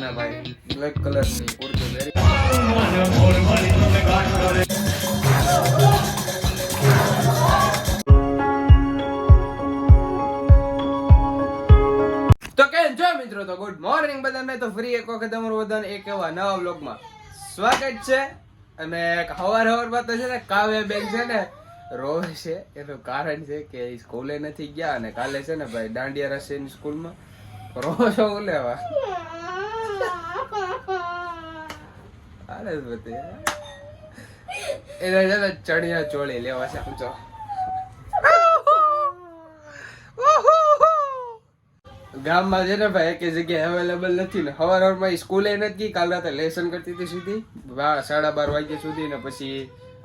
ના ભાઈ. બ્લેક કલરની કુર્તી પહેરી તો કેમ છો મિત્રો? તો ગુડ મોર્નિંગ બધાને. તો ફરી એક વખત તમારું બધાને એક એવા નવા વ્લોગમાં સ્વાગત છે. અને હવાર હવારમાં તો છે ને કાવ્ય બેન છે ને રોવે છે. એનું કારણ છે કે સ્કૂલે નથી ગયા અને કાલે છે ને ભાઈ દાંડિયા રશિયન સ્કૂલમાં રોવો છો લેવા હાલે જ એને છે ને ચણિયા ચોળી લેવા છે, સમજો. ગામમાં છે ને ભાઈ એક જગ્યાએ અવેલેબલ નથી ને. હવાર હવારમાં સ્કૂલે નથી કાલ રાતે લેસન કરતી હતી સુધી. સાડા બાર વાગ્યા સુધી ને પછી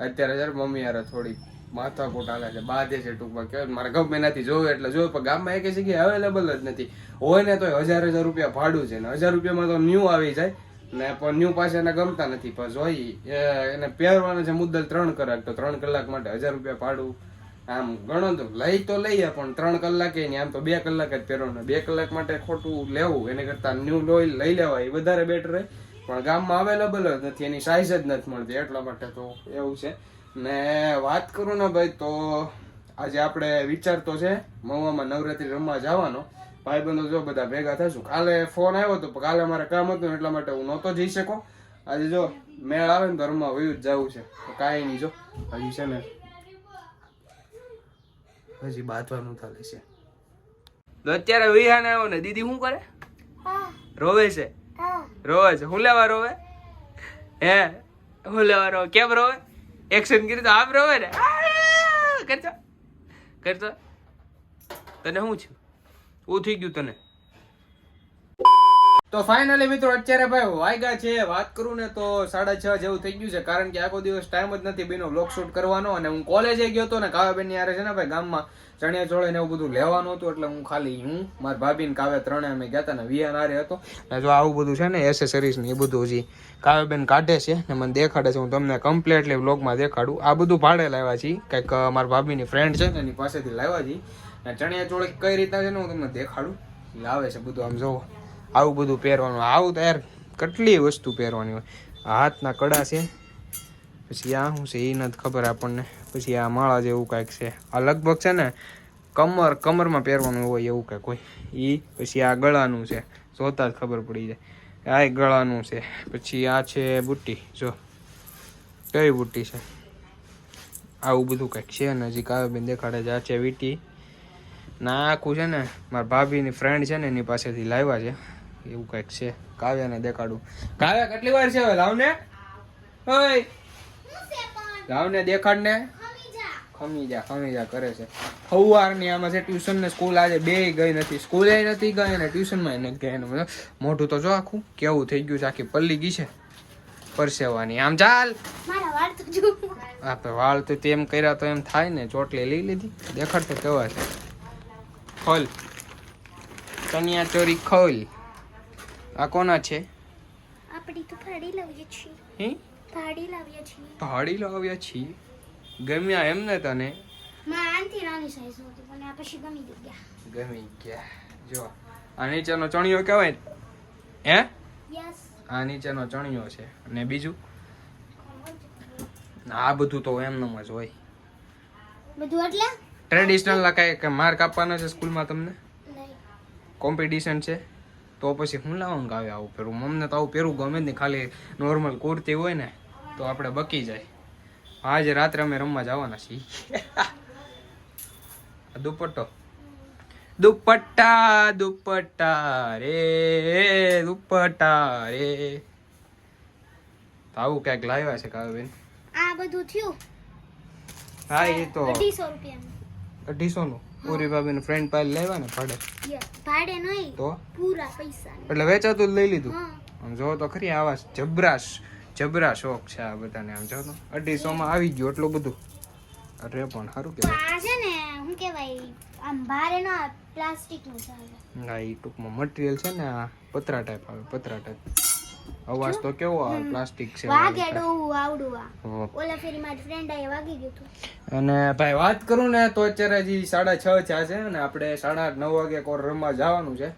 અત્યારે જરા મમ્મી યાર થોડી માથાકૂટ હાલે છે, બાધે છે ટૂંકમાં. કહેવાય મારે ગમે નથી જોવે એટલે જોયું પણ ગામમાં એક જગ્યાએ અવેલેબલ જ નથી. હોય ને તો હજાર હજાર રૂપિયા ભાડું છે ને. હજાર રૂપિયામાં તો ન્યૂ આવી જાય. ને પણ ન્યૂ પાસે એને ગમતા નથી. પણ જોઈ એને પહેરવાનો છે મુદ્દલ ત્રણ કલાક, તો ત્રણ કલાક માટે હજાર રૂપિયા ભાડું આમ ગણો તો લઈ તો લઈએ, પણ ત્રણ કલાકે નહીં, આમ તો બે કલાક જ પહેરવાનું. બે કલાક માટે ખોટું લેવું, એને કરતા ન્યૂ લોઈ લઈ લેવાય, એ વધારે બેટર રહે. પણ ગામમાં અવેલેબલ જ નથી, એની સાઇઝ જ નથી મળતી, એટલા માટે તો એવું છે. ને વાત કરું ને ભાઈ, તો આજે આપણે વિચાર તો છે, મહુવામાં નવરાત્રી રમવા જવાનો. ભાઈબંધો જો બધા ભેગા થશું કાલે ફોન આવ્યો તો કાલે મારે કામ હતું એટલા માટે હું નહોતો જઈ શકો આજે જો મેળ આવે ને ધર્મમાં વયું જ જવું છે. તો કાંઈ નહીં જો. હજી છે ને હજી બાંધવાનું થાય છે. તો અત્યારે વિહાન આવ્યો ને દીદી શું કરે? રોવે છે? રોવે છે. હું લેવા રોવે? હે? હું લેવા રોવે? કેમ રોવે? એક્શન કરી તો આમ રોવે ને! કરતો કરતો તને શું છે શું થઈ ગયું તને. તો ફાઇનલી મિત્રો, અત્યારે ભાઈ વાગ્યા છે, વાત કરું ને તો સાડા છ જેવું થઈ ગયું છે, કારણ કે આખો દિવસ ટાઈમ જ નથી બેનો બ્લોગ શૂટ કરવાનો અને હું કોલેજે ગયો હતો ને કાવ્યાબેનની યારે છે ને ભાઈ ગામમાં ચણિયા ચોળે ને એવું બધું લેવાનું હતું, એટલે હું ખાલી હું, મારા ભાભી ને કાવ્યા ત્રણે અમે ગયા હતા ને વિયાન આરે હતો. ને જો આવું બધું છે ને એસેસરીઝ ને એ બધું હજી કાવ્યાબેન કાઢે છે ને મને દેખાડે છે, હું તમને કમ્પ્લીટલી બ્લોગમાં દેખાડું. આ બધું ભાડે લાવ્યા છીએ, કંઈક મારા ભાભીની ફ્રેન્ડ છે ને એની પાસેથી લાવ્યા છીએ. ચણિયા ચોળે કઈ રીતના છે ને હું તમને દેખાડું? લાવે છે બધું આમ જોવો. આવું બધું પહેરવાનું, આવું તો યાર કેટલી વસ્તુ પહેરવાની હોય. હાથના કડા છે, પછી આ શું છે એ નથી ખબર આપણને. પછી આ માળા જેવું કાંઈક છે. આ લગભગ છે ને કમર, કમરમાં પહેરવાનું હોય એવું કાંઈક હોય. એ પછી આ ગળાનું છે. જોતા જ ખબર પડી જાય. આ ગળાનું છે. પછી આ છે બુટ્ટી. જો, કઈ બુટ્ટી છે? આવું બધું કંઈક છે ને હજી બેન દેખાડે છે. આ છે વીટી. ના આખું છે ને મારા ભાભીની ફ્રેન્ડ છે ને એની પાસેથી લાવ્યા છે. એવું કંઈક છે. કાવ્યાને દેખાડું. કાવ્યા કેટલી વાર છે હવે? લાવને. ઓય. લાવને દેખાડ ને ખમી જા ખમી જા કરે છે. સવારની આમાં છે ટ્યુશન ને સ્કૂલ આજે બે ગઈ નથી. સ્કૂલે નથી ગઈ અને ટ્યુશનમાં નથી ગઈ. એનું મોઢું તો જો આખું કેવું થઈ ગયું છે આખી પલ્લી ગઈ છે. પરસેવાની. આમ ચાલ. આપણે વાળ તો તેમ કર્યા તો એમ થાય ને ચોટલી લઈ લીધી. દેખાડ તો કેવા છે? ખોલ. ચણિયા ચોરી ખોલ. આ કોના છે? આપણી તો ભાડી લાવીએ છીએ. હે? ભાડી લાવીએ છીએ. ભાડી લાવ્યા છીએ? ગમ્યા એમ ને તને? માં આનથી નાની સાઈઝ હતી પણ આ પછી ગમી ગયા. ગમી ગયા. જો આ નીચેનો ચણિયો કહેવાય હે? યસ આ નીચેનો ચણિયો છે. અને બીજું? આ બધું તો એમ જ હોય. બધું એટલે? ટ્રેડિશનલ ના કે માર્ક આપવાના છે સ્કૂલમાં તમને? કોમ્પિટિશન છે? તો પછી હું લાવવાનું ગાવે આવું પહેરું? મમને તો આવું પહેરું ગમે જ નહીં. ખાલી નોર્મલ કુર્તી હોય ને તો આપણે બકી જાય. આજે રાત્રે અમે રમવા જવાના છીએ. દુપટ્ટો. દુપટ્ટા દુપટ્ટા રે દુપટ્ટા રે. આવું ક્યાંક લાવ્યા છે કાવ્યબેન? આ બધું થયું. હા એ તો. અઢીસો રૂપિયાનું. અઢીસો નું પૂરી ભાભીને ફ્રેન્ડ પાસે લેવા ને ભાડે. ભાડે નહીં તો? પૂરા પૈસા એટલે વેચાતું લઈ લીધું. આમ જો તો ખરી આવા જબરાશ જબરા શોખ છે આ બધાને આમ જો તો. અઢીસો માં આવી ગયું એટલું બધું. અરે પણ સારું કેવાય આ છે ને શું કેવાય આમ ભારે ના પ્લાસ્ટિકનું ચાલે હા એ ટૂંકમાં મટીરિયલ છે ને આ પતરા ટાઈપ આવે પતરા ટાઈપ અવાજ તો કેવો આવે પ્લાસ્ટિક છે વાગે ડોવું આવડું આ ઓલા ફેરી મારી ફ્રેન્ડ આએ વાગી ગયું હતું અને ભાઈ વાત કરું ને તો અત્યારે હજી સાડા છ થયા છે અને આપણે સાડા નવ વાગે કોર રમવા જવાનું છે.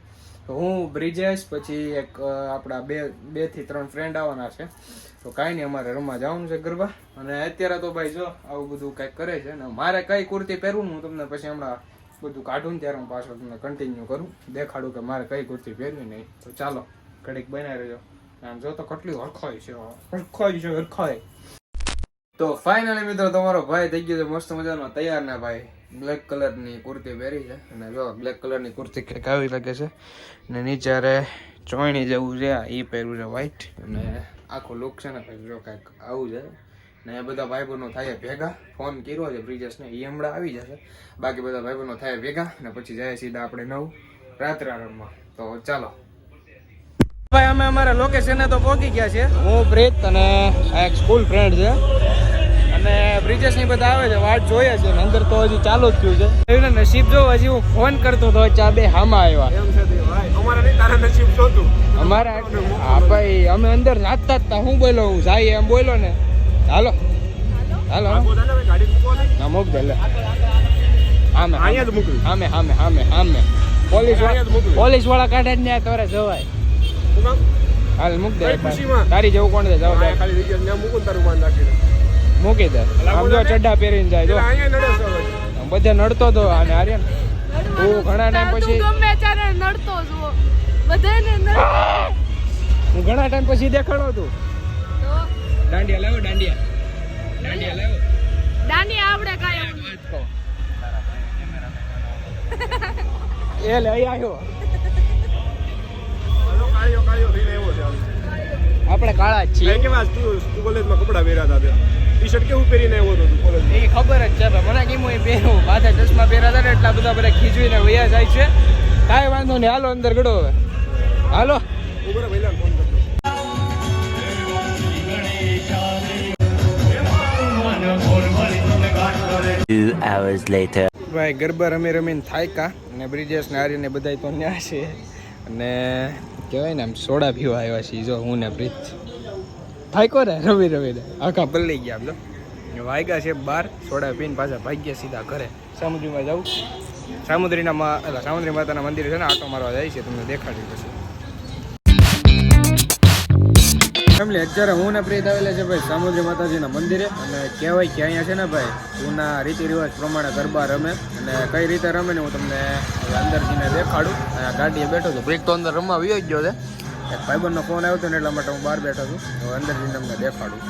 તો હું બ્રિજેશ પછી એક આપણા બે બેથી ત્રણ ફ્રેન્ડ આવવાના છે. તો કાંઈ નહીં અમારે રમવા જવાનું છે ગરબા. અને અત્યારે તો ભાઈ જો આવું બધું કંઈક કરે છે. અને મારે કઈ કુર્તી પહેરવું હું તમને પછી હમણાં બધું કાઢું ને ત્યારે હું પાછળ તમને કન્ટિન્યુ કરું. દેખાડું કે મારે કઈ કુર્તી પહેરવી નહીં. તો ચાલો ઘડીક બનાવી રહેજો. આમ જો તો કેટલી હરખાઈ છે હરખાઈ છે હરખાઈ. તો ફાઇનલી મિત્રો તમારો ભાઈ થઈ ગયો છે મસ્ત મજાનો તૈયાર ને ભાઈ. બ્લેક કલરની કુર્તી પહેરી છે. અને જો બ્લેક કલરની કુર્તી કંઈક આવી લાગે છે. ને નીચે અરે ચોઈણી જેવું છે આ એ પહેર્યું છે વ્હાઈટ અને આખો લુક છે ને જો કંઈક આવું છે. ને એ બધા ભાઈબંધો થાય ભેગા. ફોન કર્યો છે બ્રિજેશને એ હમણાં આવી જશે. બાકી બધા ભાઈબંધો થાય ભેગા. અને પછી જાય સીધા આપણે નવ રાત્રા રમવા તો ચાલો. ભાઈ અમે અમારા લોકેશને તો પહોંચી ગયા છે હું પ્રીત અને એક સ્કૂલ ફ્રેન્ડ છે. અને બ્રિજેશની બધા આવે છે વાટ જોઈએ છે. ને અંદર તો હજી ચાલુ જ થયું છે. ને નસીબ જો હજી હું ફોન કરતો હતો ચા બે હામાં આવ્યા તે અમારે હા ભાઈ અમે અંદર નાચતા હતા હું બોલો હું જાય એમ બોલો ને. હાલો. હાલો ને મૂક દે હામે આમે આમે આમે પોલીસ પોલીસવાળા કાઢે જ ને કરે જવાય. કામ? હાલ મૂક દે તારી. જેવું કોણ દે જાવ ખાલી જગ્યા ને મૂકું તારું માન રાખીને મૂકી દે. આમ જો ચડ્ડા પહેરીને જાય જો. બધે નડતો તો અને આર્યન હું ઘણા ટાઈમ પછી ગમે ત્યારે નડતો જુઓ. બધાને હું ઘણા ટાઈમ પછી દેખાડો તું. દાંડિયા લાવો દાંડિયા. દાંડિયા લાવો. દાંડિયા આવડે કાય એ લે આવ્યો. કાળિયો કાળિયો થઈને આવ્યો છે આપણે કાળા જ છીએ. કેવા તું તું કોલેજમાં કપડાં પહેર્યા હતા ટી શર્ટ કેવું પહેરીને આવ્યો હતો તું એ ખબર જ છે મને કેમ એ પહેરું? માથે ચશ્મા પહેર્યા હતા ને એટલા બધા બધા ખીચવીને વૈયા જાય છે. કાંઈ વાંધો નહીં હાલો અંદર ગડો હવે. હાલો. ઊભો પહેલા ફોન કરતો Two hours later. ભાઈ ગરબા રમી રમીને થાયકા અને બ્રિજેશ ને આર્યને બધાય તો ન્યા છે. અને કહેવાય ને આમ સોડા પીવા આવ્યા છીએ, જો હું ને બ્રિજ થાયકો રવિ રવિ રમીને આખા પલ્લી ગયા આમ જો વાગ્યા છે બાર, સોડા પીને પાછા ભાગ્યા સીધા ઘરે. સામુદ્રીમાં જાઉં. સામુદ્રીના સામુદ્રી માતાના મંદિર છે ને, આટો મારવા જાય છે, તમને દેખાડ્યું પછી ફેમિલી, અત્યારે હું ને પ્રીત આવેલા છે ભાઈ સામુદ્રી માતાજીના મંદિરે. અને કહેવાય કે અહીંયા છે ને ભાઈ જૂના રીતિ રિવાજ પ્રમાણે ગરબા રમે. અને કઈ રીતે રમે ને હું તમને અંદર જઈને દેખાડું. ગાડીએ બેઠો છું. પ્રીત તો અંદર રમવા વિયો ગયો છે. એક ભાઈબંધનો ફોન આવ્યો હતો ને એટલા માટે હું બહાર બેઠો છું. અંદર જઈને તમને દેખાડું.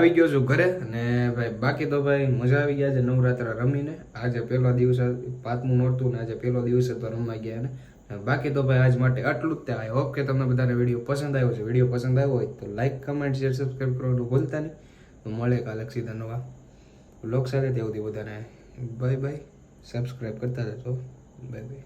આવી ગયો છું ઘરે અને ભાઈ, બાકી તો ભાઈ મજા આવી ગયા છે નવરાત્રા રમીને. આજે પહેલો દિવસ પાંચમું નોરતું ને આજે પહેલો દિવસે તો રમાઈ ગયા ને. બાકી તો ભાઈ આજ માટે આટલું જ. ત્યાં આઈ હોપ કે તમને બધાને વીડિયો પસંદ આવ્યો છે. વીડિયો પસંદ આવ્યો હોય તો લાઇક કમેન્ટ શેર સબસ્ક્રાઈબ કરવાનું ભૂલતા નહીં. મળે કાલે સીધા નવા લોક સાથે. તે સુધી બધાને બાય બાય સબસ્ક્રાઈબ કરતા રહેજો. Bye bye